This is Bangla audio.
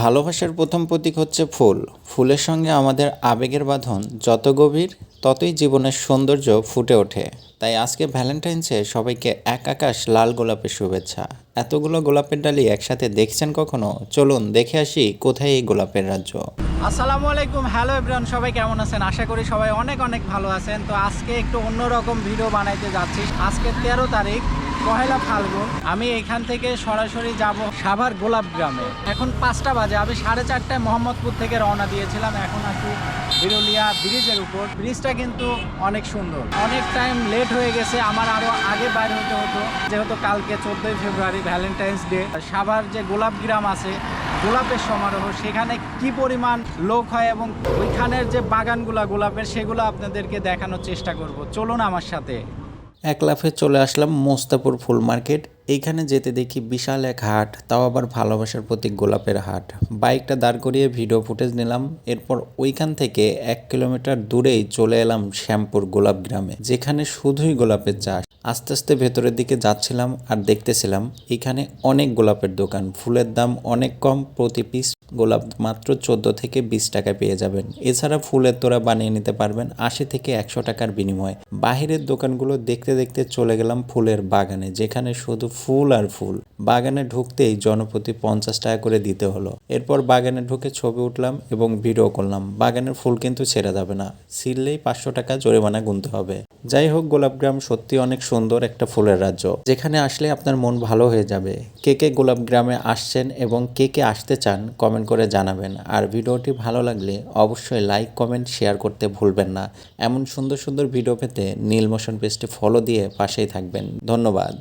ভালোবাসার প্রথম প্রতীক হচ্ছে ফুল। ফুলের সঙ্গে আমাদের আবেগের বাঁধন যত গভীর, ততই জীবনের সৌন্দর্য ফুটে ওঠে। তাই আজকে ভ্যালেন্টাইন্সে সবাইকে এক আকাশ লাল গোলাপের শুভেচ্ছা। এতগুলো গোলাপের ডালি একসাথে দেখছেন কখনো? চলুন দেখে আসি কোথায় এই গোলাপের রাজ্য। আসসালামু আলাইকুম। হ্যালো এভরিওয়ান সবাই কেমন আছেন? আশা করি সবাই অনেক অনেক ভালো আছেন। তো আজকে একটু অন্যরকম ভিডিও বানাইতে যাচ্ছি। আজকে তেরো তারিখ পহেলা ফাল্গুন। আমি এখান থেকে সরাসরি যাব সাভার গোলাপ গ্রামে। এখন পাঁচটা বাজে। আমি সাড়ে চারটায় মোহাম্মদপুর থেকে রওনা দিয়েছিলাম। এখন আছি বিরুলিয়া ব্রিজের উপর। ব্রিজটা কিন্তু অনেক সুন্দর। অনেক টাইম লেট হয়ে গেছে। আমার আরও আগে বাইর হতে হতো। যেহেতু কালকে চোদ্দোই ফেব্রুয়ারি ভ্যালেন্টাইন্স ডে সাভার যে গোলাপ গ্রাম আছে, গোলাপের সমারোহ, সেখানে কি পরিমাণ লোক হয় এবং ওইখানের যে বাগানগুলা গোলাপের, সেগুলো আপনাদেরকে দেখানোর চেষ্টা করব। চলুন আমার সাথে। এক লাফে চলে আসলাম মোস্তাপুর ফুল মার্কেট। এইখানে যেতে দেখি বিশাল এক হাট, তাও আবার ভালোবাসার প্রতীক গোলাপের হাট। বাইকটা দাঁড় করিয়ে ভিডিও ফুটেজ নিলাম, এরপর ওইখান থেকে এক কিলোমিটার দূরেই চলে এলাম শ্যামপুর গোলাপ গ্রামে, যেখানে শুধুই গোলাপের চাষ। আস্তে আস্তে ভেতরের দিকে যাচ্ছিলাম আর দেখতেছিলাম এখানে অনেক গোলাপের দোকান, ফুলের দাম অনেক কম, প্রতি পিস গোলাপ মাত্র চোদ্দ থেকে বিশ টাকায় পেয়ে যাবেন। এছাড়া ফুলের তোড়া বানিয়ে নিতে পারবেন আশি থেকে একশো টাকার বিনিময়ে। বাহিরের দোকানগুলো দেখতে দেখতে চলে গেলাম ফুলের বাগানে, যেখানে শুধু ফুল আর ফুল। বাগানে ঢুকতেই জনপ্রতি পঞ্চাশ টাকা করে দিতে হলো। এরপর বাগানে ঢুকে ছবি উঠলাম এবং ভিডিও করলাম। বাগানের ফুল কিন্তু ছেড়ে যাবে না ছিললেই পাঁচশো টাকা জরিমানা গুনতে হবে। যাই হোক, গোলাপগ্রাম সত্যি অনেক সুন্দর একটা ফুলের রাজ্য। যেখানে আসলে আপনার মন ভালো হয়ে যাবে। কে কে গোলাপগ্রামে আসছেন এবং কে কে আসতে চান কমেন্ট করে জানাবেন। আর ভিডিওটি ভালো লাগলে অবশ্যই লাইক কমেন্ট শেয়ার করতে ভুলবেন না। এমন সুন্দর সুন্দর ভিডিও পেতে নীল মোশন পেজটি ফলো দিয়ে পাশেই থাকবেন। ধন্যবাদ।